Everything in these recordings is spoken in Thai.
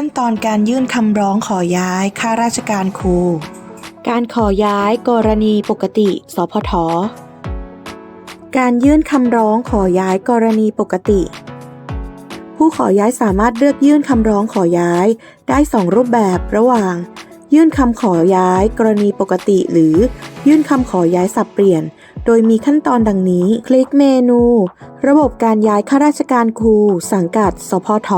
ขั้นตอนการยื่นคำร้องขอย้ายข้าราชการครู การขอย้ายกรณีปกติ สพท การยื่นคำร้องขอย้ายกรณีปกติ ผู้ขอย้ายสามารถเลือกยื่นคำร้องขอย้ายได้สองรูปแบบระหว่าง ยื่นคำขอย้ายกรณีปกติหรือ ยื่นคำขอย้ายสับเปลี่ยน โดยมีขั้นตอนดังนี้ คลิกเมนู ระบบการย้ายข้าราชการครู สังกัด สพท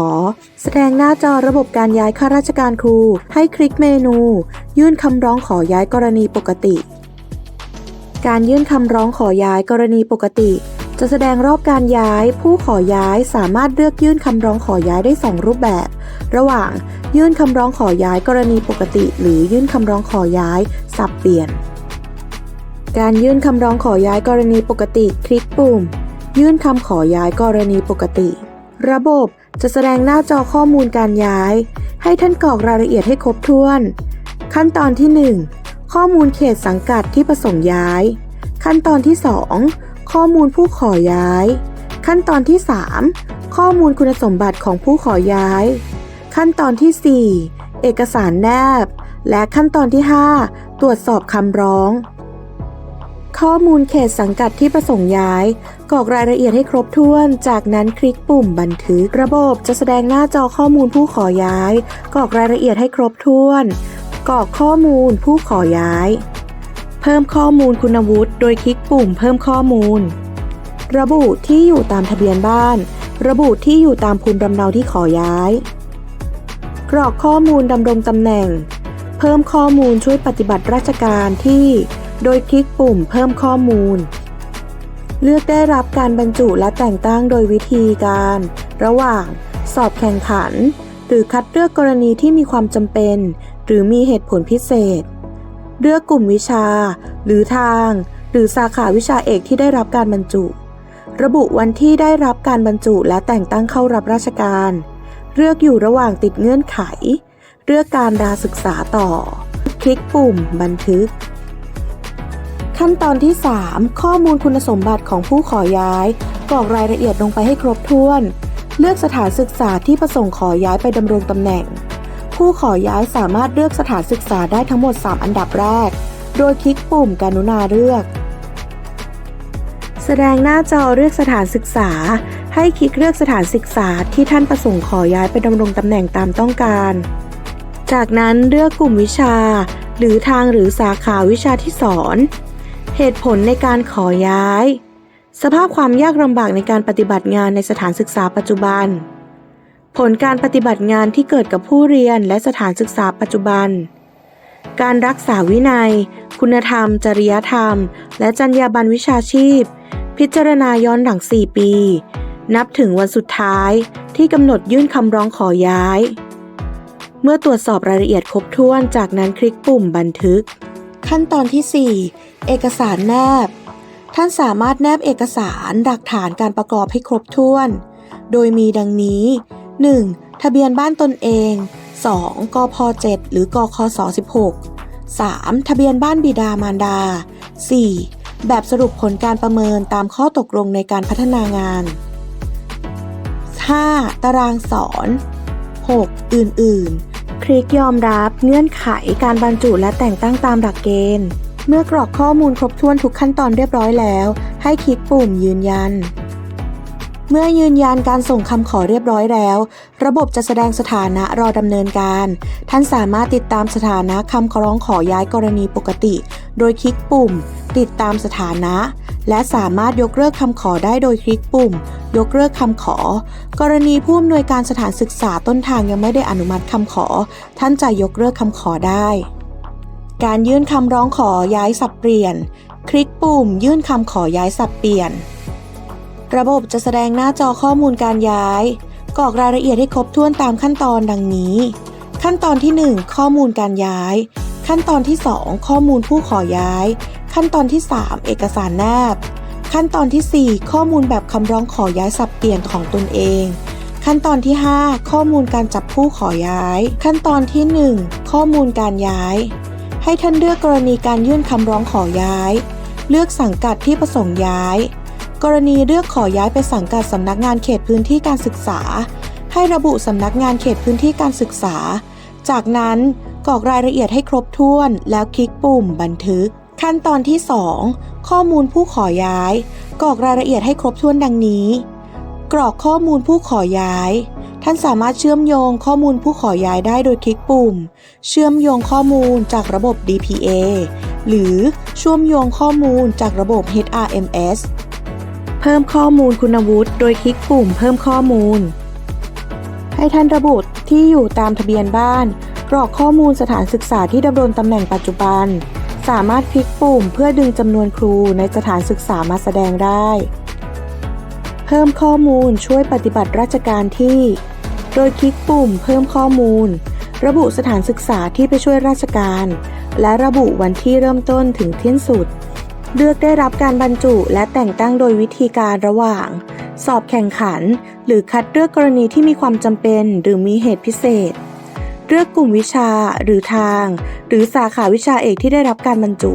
แสดงหน้าจอระบบการย้ายข้าราชการครู ให้คลิกเมนู ยื่นคำร้องขอย้ายกรณีปกติ การยื่นคำร้องขอย้ายกรณีปกติ จะแสดงรอบการย้าย ผู้ขอย้ายสามารถเลือกยื่นคำร้องขอย้ายได้ 2 รูปแบบ ระหว่าง ยื่นคำร้องขอย้ายกรณีปกติ หรือยื่นคำร้องขอย้าย สับเปลี่ยน การยื่นคำร้องขอย้ายกรณีปกติ คลิกปุ่ม ยื่นคำขอย้ายกรณีปกติ ระบบจะแสดงหน้าจอข้อมูลการย้าย ให้ท่านกรอกรายละเอียดให้ครบถ้วน ขั้นตอนที่ 1 ข้อมูลเขตสังกัดที่ประสงค์ย้าย ขั้นตอนที่ 2 ข้อมูลผู้ขอย้าย ขั้นตอนที่ 3 ข้อมูลคุณสมบัติของผู้ขอย้าย ขั้นตอนที่ 4 เอกสารแนบ และขั้นตอนที่ 5 ตรวจสอบคำร้อง ข้อมูลเขตสังกัดที่ประสงค์ย้าย กรอกรายละเอียดให้ครบถ้วน จากนั้นคลิกปุ่มบันทึก ระบบจะแสดงหน้าจอข้อมูลผู้ขอย้าย กรอกรายละเอียดให้ครบถ้วน กรอกข้อมูลผู้ขอย้าย เพิ่มข้อมูลคุณวุฒิโดยคลิกปุ่มเพิ่มข้อมูล ระบุที่อยู่ตามทะเบียนบ้าน ระบุที่อยู่ตามภูมิลำเนาที่ขอย้าย กรอกข้อมูลดำรงตำแหน่ง เพิ่มข้อมูลช่วยปฏิบัติราชการที่ โดยคลิกปุ่มเพิ่มข้อมูล เลือกได้รับการบรรจุและแต่งตั้งโดยวิธีการ ระหว่างสอบแข่งขัน หรือคัดเลือกกรณีที่มีความจำเป็น หรือมีเหตุผลพิเศษ เลือกกลุ่มวิชา หรือทาง หรือสาขาวิชาเอกที่ได้รับการบรรจุ ระบุวันที่ได้รับการบรรจุและแต่งตั้งเข้ารับราชการ เลือกอยู่ระหว่างติดเงื่อนไข เลือกการดาศึกษาต่อ คลิกปุ่มบันทึก ขั้นตอนที่ 3 ข้อมูลคุณสมบัติของผู้ขอย้าย กรอกรายละเอียดลงไปให้ครบถ้วน เลือกสถานศึกษาที่ประสงค์ขอย้ายไปดำรงตำแหน่ง ผู้ขอย้ายสามารถเลือกสถานศึกษาได้ทั้งหมด 3 อันดับแรก โดยคลิกปุ่มการุณาเลือก แสดงหน้าจอเลือกสถานศึกษา ให้คลิกเลือกสถานศึกษาที่ท่านประสงค์ขอย้ายไปดำรงตำแหน่งตามต้องการ จากนั้นเลือกกลุ่มวิชา หรือทางหรือสาขาวิชาที่สอน เหตุผลในการขอย้าย สภาพความยากลำบากในการปฏิบัติงานในสถานศึกษาปัจจุบัน ผลการปฏิบัติงานที่เกิดกับผู้เรียนและสถานศึกษาปัจจุบัน การรักษาวินัย คุณธรรม จริยธรรม และจรรยาบรรณวิชาชีพ พิจารณาย้อนหลัง 4 ปี นับถึงวันสุดท้ายที่กำหนดยื่นคำร้องขอย้าย เมื่อตรวจสอบรายละเอียดครบถ้วนจากนั้นคลิกปุ่มบันทึก ขั้นตอนที่ 4 เอกสารแนบ ท่านสามารถแนบเอกสารหลักฐานการประกอบให้ครบถ้วน โดยมีดังนี้ 1. ทะเบียนบ้านตนเอง 2. กพ7หรือกคศ16 3. ทะเบียนบ้านบิดามารดา 4. แบบสรุปผลการประเมินตามข้อตกลงในการพัฒนางาน 5. ตารางสอน 6. อื่น ๆ คลิกยอมรับเงื่อนไขการบรรจุและแต่งตั้งตามหลักเกณฑ์ เมื่อกรอกข้อมูลครบถ้วนทุกขั้นตอนเรียบร้อยแล้ว ให้คลิกปุ่มยืนยัน เมื่อยืนยันการส่งคำขอเรียบร้อยแล้ว ระบบจะแสดงสถานะรอดำเนินการ ท่านสามารถติดตามสถานะคำร้องขอย้ายกรณีปกติ โดยคลิกปุ่ม ติดตามสถานะ และสามารถยกเลิกคำขอได้โดยคลิกปุ่ม ยกเลิกคำขอ กรณีผู้อำนวยการสถานศึกษาต้นทางยังไม่ได้อนุมัติคำขอ ท่านจะยกเลิกคำขอได้ การยื่นคำร้องขอย้ายสับเปลี่ยน คลิกปุ่ม ยื่นคำขอย้ายสับเปลี่ยน ระบบจะแสดงหน้าจอข้อมูลการย้ายกรอกรายละเอียดให้ครบถ้วนตามขั้นตอนดังนี้ ขั้นตอนที่ 1 ข้อมูลการย้าย ขั้นตอนที่ 2 ข้อมูลผู้ขอย้าย ขั้นตอนที่ 3 เอกสารแนบ ขั้นตอนที่ 4 ข้อมูลแบบคำร้องขอย้ายสับเปลี่ยนของตนเอง ขั้นตอนที่ 5 ข้อมูลการจับผู้ขอย้าย ขั้นตอนที่ 1 ข้อมูลการย้าย ให้ท่านเลือกกรณีการยื่นคำร้องขอย้าย เลือกสังกัดที่ประสงค์ย้าย กรณีเลือกขอย้ายไปสังกัดสำนักงานเขตพื้นที่การศึกษา ให้ระบุสำนักงานเขตพื้นที่การศึกษา จากนั้นกรอกรายละเอียดให้ครบถ้วน แล้วคลิกปุ่มบันทึก ขั้นตอนที่ 2 ข้อมูลผู้ขอย้าย กรอกรายละเอียดให้ครบถ้วนดังนี้ กรอกข้อมูลผู้ขอย้าย ท่านสามารถเชื่อมโยงข้อมูลผู้ขอย้ายได้โดยคลิกปุ่ม เชื่อมโยงข้อมูลจากระบบ DPA หรือเชื่อมโยงข้อมูลจากระบบ HRMS เพิ่มข้อมูลคุณวุฒิโดยคลิกปุ่มเพิ่มข้อมูล ให้ท่านระบุที่อยู่ตามทะเบียนบ้าน กรอกข้อมูลสถานศึกษาที่ดำรงตำแหน่งปัจจุบัน สามารถคลิกปุ่มเพื่อดึงจำนวนครูในสถานศึกษามาแสดงได้ เพิ่มข้อมูลช่วยปฏิบัติราชการที่ โดยคลิกปุ่มเพิ่มข้อมูล ระบุสถานศึกษาที่ไปช่วยราชการ และระบุวันที่เริ่มต้นถึงที่สุด เลือกได้รับการบรรจุและแต่งตั้งโดยวิธีการระหว่าง สอบแข่งขัน หรือคัดเลือกกรณีที่มีความจำเป็นหรือมีเหตุพิเศษ เลือกกลุ่มวิชาหรือทาง หรือสาขาวิชาเอกที่ได้รับการบรรจุ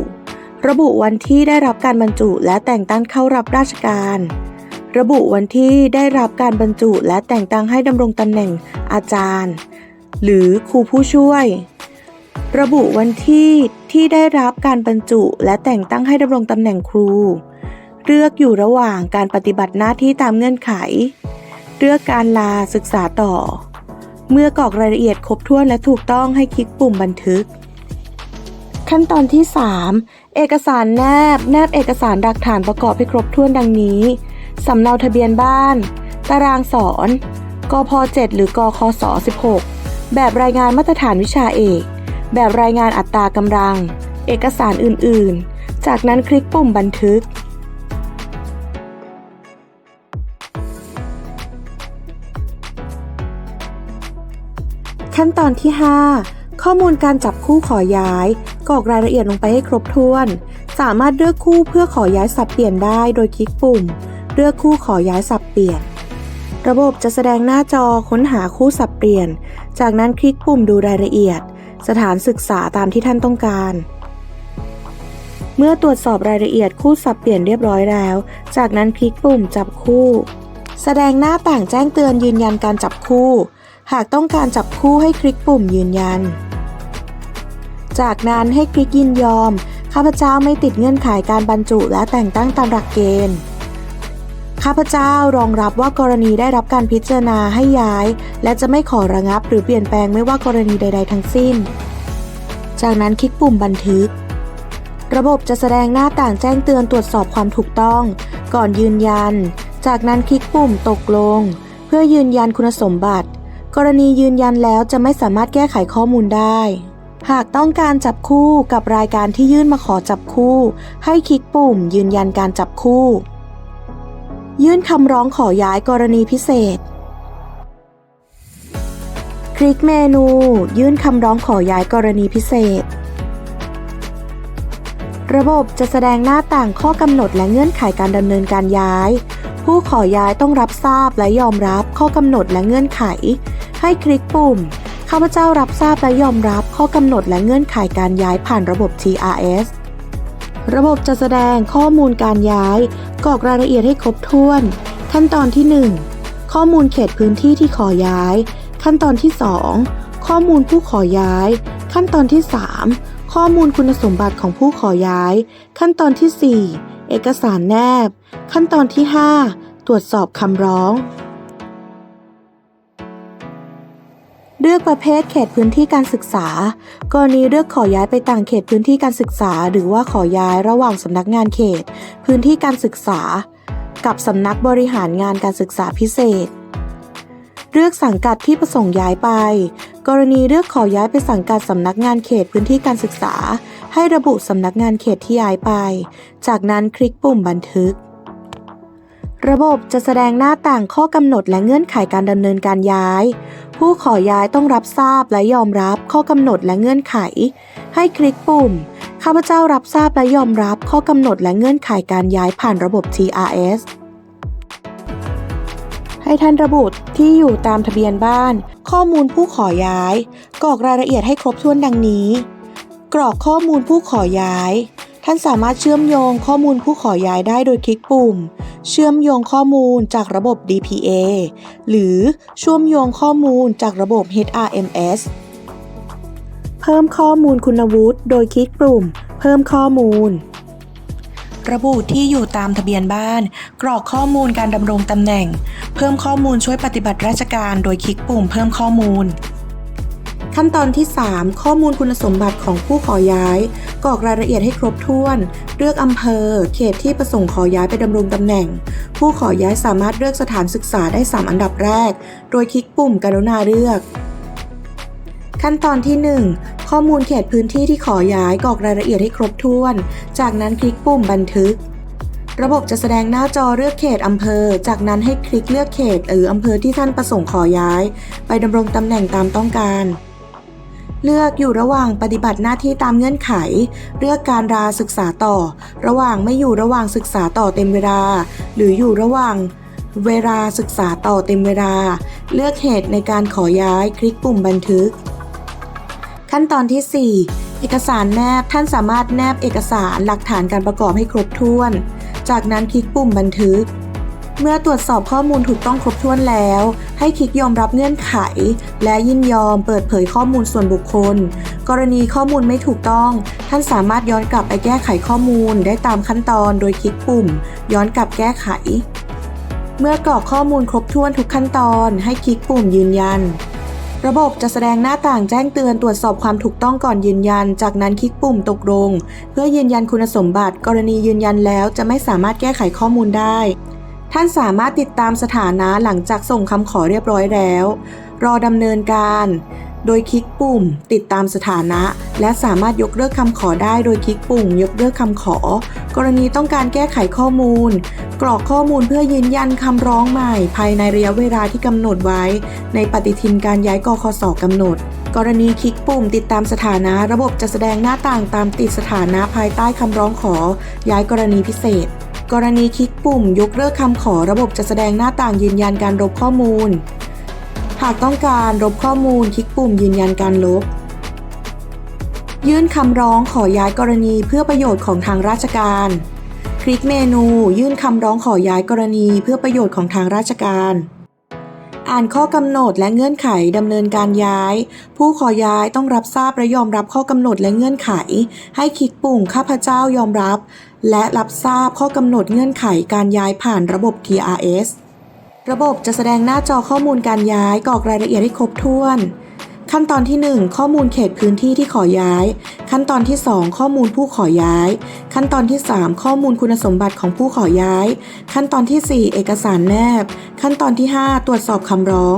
ระบุวันที่ได้รับการบรรจุและแต่งตั้งเข้ารับราชการ ระบุวันที่ได้รับการบรรจุและแต่งตั้งให้ดำรงตำแหน่งอาจารย์ หรือครูผู้ช่วย ระบุวันที่ที่ได้รับการบรรจุและแต่งตั้งให้ดำรงตำแหน่งครู เลือกอยู่ระหว่างการปฏิบัติหน้าที่ตามเงื่อนไข เลือกการลาศึกษาต่อ เมื่อกรอกรายละเอียดครบถ้วนและถูกต้องให้คลิกปุ่มบันทึก ขั้นตอนที่ 3 เอกสารแนบ แนบเอกสารหลักฐานประกอบให้ครบถ้วนดังนี้ สำเนาทะเบียนบ้าน ตารางสอน กพ 7 หรือกคศ16 แบบรายงานมาตรฐานวิชาเอก แบบรายงานอัตรากำลัง เอกสารอื่น ๆ จากนั้นคลิกปุ่มบันทึก ขั้นตอนที่ 5 ข้อมูลการจับคู่ขอย้ายกรอกรายละเอียดลงไปให้ครบถ้วน สามารถเลือกคู่เพื่อขอย้ายสับเปลี่ยนได้โดยคลิกปุ่ม เลือกคู่ขอย้ายสับเปลี่ยน ระบบจะแสดงหน้าจอค้นหาคู่สับเปลี่ยน จากนั้นคลิกปุ่มดูรายละเอียด สถานศึกษาตามที่ท่านต้องการ เมื่อตรวจสอบรายละเอียดคู่สับเปลี่ยนเรียบร้อยแล้ว จากนั้นคลิกปุ่มจับคู่ แสดงหน้าต่างแจ้งเตือนยืนยันการจับคู่ หากต้องการจับคู่ให้คลิกปุ่มยืนยัน จากนั้นให้คลิกยินยอม ข้าพเจ้าไม่ติดเงื่อนไขการบรรจุและแต่งตั้งตามหลักเกณฑ์ ข้าพเจ้ารองรับว่ากรณีได้รับการพิจารณาให้ย้าย และจะไม่ขอระงับหรือเปลี่ยนแปลงไม่ว่ากรณีใด ๆ ทั้งสิ้น จากนั้นคลิกปุ่มบันทึก ระบบจะแสดงหน้าต่างแจ้งเตือนตรวจสอบความถูกต้อง ก่อนยืนยัน จากนั้นคลิกปุ่มตกลง เพื่อยืนยันคุณสมบัติ กรณียืนยันแล้วจะไม่สามารถแก้ไขข้อมูลได้ หากต้องการจับคู่กับรายการที่ยื่นมาขอจับคู่ ให้คลิกปุ่ม ยืนยันการจับคู่ ยื่นคำร้องขอย้ายกรณีพิเศษ คลิกเมนู ยื่นคำร้องขอย้ายกรณีพิเศษ ระบบจะแสดงหน้าต่างข้อกำหนดและเงื่อนไขการดำเนินการย้ายผู้ขอย้ายต้องรับทราบและยอมรับข้อกำหนดและเงื่อนไข ให้คลิกปุ่ม ข้าพเจ้ารับทราบและยอมรับข้อกำหนดและเงื่อนไขการย้ายผ่านระบบ TRS ระบบจะแสดงข้อมูลการย้ายกรอกรายละเอียดให้ครบถ้วน ขั้นตอนที่ 1 ข้อมูลเขตพื้นที่ที่ขอย้าย ขั้นตอนที่ 2 ข้อมูลผู้ขอย้าย ขั้นตอนที่ 3 ข้อมูลคุณสมบัติของผู้ขอย้าย ขั้นตอนที่ 4 เอกสารแนบ ขั้นตอนที่ 5 ตรวจสอบคำร้อง เลือกประเภทเขตพื้นที่การศึกษา กรณีเลือกขอย้ายไปต่างเขตพื้นที่การศึกษา หรือว่าขอย้ายระหว่างสำนักงานเขต พื้นที่การศึกษา กับสำนักบริหารงานการศึกษาพิเศษ เลือกสังกัดที่ประสงค์ย้ายไป กรณีเลือกขอย้ายไปสังกัดสำนักงานเขตพื้นที่การศึกษา ให้ระบุสำนักงานเขตที่ย้ายไป จากนั้นคลิกปุ่มบันทึก ระบบจะแสดงหน้าต่างข้อกำหนดและเงื่อนไขการดำเนินการย้าย ผู้ขอย้ายต้องรับทราบและยอมรับข้อกำหนดและเงื่อนไข ให้คลิกปุ่ม ข้าพเจ้ารับทราบและยอมรับข้อกำหนดและเงื่อนไขการย้ายผ่านระบบ TRS ให้ท่านระบุที่อยู่ตามทะเบียนบ้าน ข้อมูลผู้ขอย้าย กรอกรายละเอียดให้ครบถ้วนดังนี้ กรอกข้อมูลผู้ขอย้าย ท่านสามารถเชื่อมโยงข้อมูลผู้ขอย้ายได้โดยคลิกปุ่ม เชื่อมโยงข้อมูลจากระบบ DPA หรือเชื่อมโยงข้อมูลจากระบบ HRMS เพิ่มข้อมูลคุณวุฒิโดยคลิกปุ่ม เพิ่มข้อมูล ระบุที่อยู่ตามทะเบียนบ้าน กรอกข้อมูลการดำรงตำแหน่ง เพิ่มข้อมูลช่วยปฏิบัติราชการโดยคลิกปุ่ม เพิ่มข้อมูลขั้นตอนที่ 3 ข้อมูลคุณสมบัติของผู้ขอย้าย กรอกรายละเอียดให้ครบถ้วน เลือกอำเภอ เขตที่ประสงค์ขอย้ายไปดำรงตำแหน่ง ผู้ขอย้ายสามารถเลือกสถานศึกษาได้ 3 อันดับแรก โดยคลิกปุ่มกรุณาเลือก ขั้นตอนที่ 1 ข้อมูลเขตพื้นที่ที่ขอย้ายกรอกรายละเอียดให้ครบถ้วน จากนั้นคลิกปุ่มบันทึกระบบจะแสดงหน้าจอเลือกเขตอำเภอ จากนั้นให้คลิกเลือกเขตหรืออำเภอที่ท่านประสงค์ขอย้าย ไปดำรงตำแหน่งตามต้องการ เลือกอยู่ระหว่างปฏิบัติหน้าที่ตามเงื่อนไข เลือกการราศึกษาต่อ ระหว่างไม่อยู่ระหว่างศึกษาต่อเต็มเวลา หรืออยู่ระหว่างเวลาศึกษาต่อเต็มเวลา เลือกเหตุในการขอย้ายคลิกปุ่มบันทึก ขั้นตอนที่ 4 เอกสารแนบท่านสามารถแนบเอกสารหลักฐานการประกอบให้ครบถ้วน จากนั้นคลิกปุ่มบันทึก เมื่อตรวจสอบข้อมูลถูกต้องครบถ้วนแล้ว ให้คลิกยอมรับเงื่อนไข และยินยอมเปิดเผยข้อมูลส่วนบุคคล กรณีข้อมูลไม่ถูกต้อง ท่านสามารถย้อนกลับไปแก้ไขข้อมูลได้ตามขั้นตอนโดยคลิกปุ่ม ย้อนกลับแก้ไข เมื่อกรอกข้อมูลครบถ้วนทุกขั้นตอน ให้คลิกปุ่มยืนยัน ระบบจะแสดงหน้าต่างแจ้งเตือนตรวจสอบความถูกต้องก่อนยืนยัน จากนั้นคลิกปุ่มตกลง เพื่อยืนยันคุณสมบัติ กรณียืนยันแล้วจะไม่สามารถแก้ไขข้อมูลได้ ท่านสามารถติดตามสถานะหลังจากส่งคำขอเรียบร้อยแล้ว รอดำเนินการ โดยคลิกปุ่ม ติดตามสถานะ และสามารถยกเลิกคำขอได้โดยคลิกปุ่ม ยกเลิกคำขอ กรณีต้องการแก้ไขข้อมูล กรอกข้อมูลเพื่อยืนยันคำร้องใหม่ ภายในระยะเวลาที่กำหนดไว้ ในปฏิทินการย้ายกคสกำหนดกรณีคลิกปุ่มติดตามสถานะ ระบบจะแสดงหน้าต่างตามติดสถานะภายใต้คำร้องขอ ย้ายกรณีพิเศษ กรณีคลิกปุ่มยกเลิกคำขอระบบจะแสดงหน้าต่างยืนยันการลบข้อมูล หากต้องการลบข้อมูลคลิกปุ่มยืนยันการลบ ยื่นคำร้องขอย้ายกรณีเพื่อประโยชน์ของทางราชการ คลิกเมนู ยื่นคำร้องขอย้ายกรณีเพื่อประโยชน์ของทางราชการ อ่านข้อกำหนดและเงื่อนไขดำเนินการย้าย ผู้ขอย้ายต้องรับทราบและยอมรับข้อกำหนดและเงื่อนไข ให้คลิกปุ่มข้าพเจ้ายอมรับ และรับทราบข้อกำหนดเงื่อนไขการย้ายผ่านระบบ TRS ระบบจะแสดงหน้าจอข้อมูลการย้ายกรอกรายละเอียดให้ครบถ้วน ขั้นตอนที่ 1 ข้อมูลเขตพื้นที่ที่ขอย้าย ขั้นตอนที่ 2 ข้อมูลผู้ขอย้าย ขั้นตอนที่ 3 ข้อมูลคุณสมบัติของผู้ขอย้าย ขั้นตอนที่ 4 เอกสารแนบ ขั้นตอนที่ 5 ตรวจสอบคำร้อง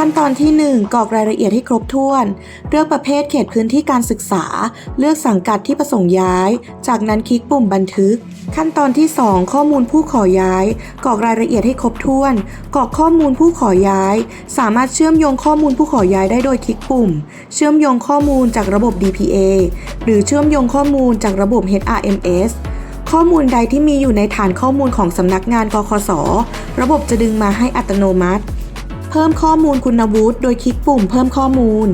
ขั้นตอนที่ 1กรอกรายละเอียดให้ครบถ้วน เลือกประเภทเขตพื้นที่การศึกษา เลือกสังกัดที่ประสงค์ย้าย จากนั้นคลิกปุ่มบันทึก ขั้นตอนที่ 2 ข้อมูลผู้ขอย้าย กรอกรายละเอียดให้ครบถ้วน กรอกข้อมูลผู้ขอย้าย สามารถเชื่อมโยงข้อมูลผู้ขอย้ายได้โดยคลิกปุ่ม เชื่อมโยงข้อมูลจากระบบ DPA หรือเชื่อมโยงข้อมูลจากระบบ HRMS ข้อมูลใดที่มีอยู่ในฐานข้อมูลของสำนักงานกคส ระบบจะดึงมาให้อัตโนมัติ เพิ่มข้อมูลคุณวุฒิโดยคลิกปุ่มเพิ่มข้อมูล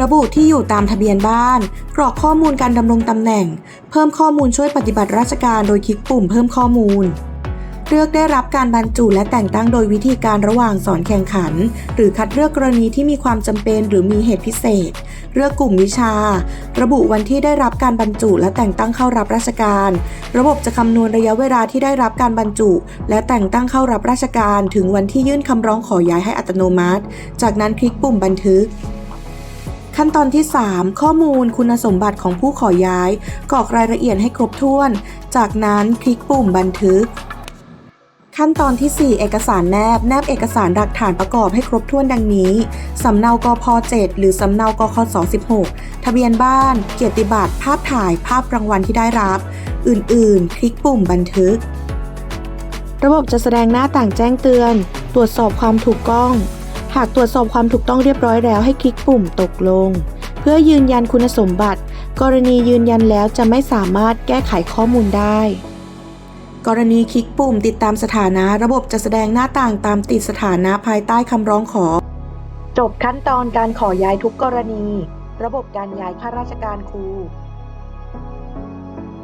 ระบุที่อยู่ตามทะเบียนบ้าน กรอกข้อมูลการดำรงตำแหน่ง เพิ่มข้อมูลช่วยปฏิบัติราชการโดยคลิกปุ่มเพิ่มข้อมูล เลือกได้รับการบรรจุและแต่งตั้งโดยวิธีการระหว่างสอนแข่งขัน หรือคัดเลือกกรณีที่มีความจำเป็นหรือมีเหตุพิเศษ เลือกกลุ่มวิชา ระบุวันที่ได้รับการบรรจุและแต่งตั้งเข้ารับราชการ ระบบจะคำนวณระยะเวลาที่ได้รับการบรรจุ และแต่งตั้งเข้ารับราชการ ถึงวันที่ยื่นคำร้องขอย้ายให้อัตโนมัติ จากนั้นคลิกปุ่มบันทึกขั้นตอนที่ 3 ข้อมูลคุณสมบัติของผู้ขอย้าย กรอกรายละเอียดให้ครบถ้วน จากนั้นคลิกปุ่มบันทึก ขั้นตอนที่ 4 เอกสารแนบ แนบเอกสารหลักฐานประกอบให้ครบถ้วนดังนี้ สำเนากพ7หรือสำเนากคส16 ทะเบียนบ้าน เกียรติบัตร ภาพถ่าย ภาพรางวัลที่ได้รับ อื่น ๆ คลิกปุ่มบันทึก ระบบจะแสดงหน้าต่างแจ้งเตือน ตรวจสอบความถูกต้อง หากตรวจสอบความถูกต้องเรียบร้อยแล้วให้คลิกปุ่มตกลง เพื่อยืนยันคุณสมบัติ กรณียืนยันแล้วจะไม่สามารถแก้ไขข้อมูลได้ กรณีคลิกปุ่มติดตามสถานะระบบจะแสดงหน้าต่างตามติดสถานะภายใต้คำร้องขอ จบขั้นตอนการขอย้ายทุกกรณี ระบบการย้ายข้าราชการครู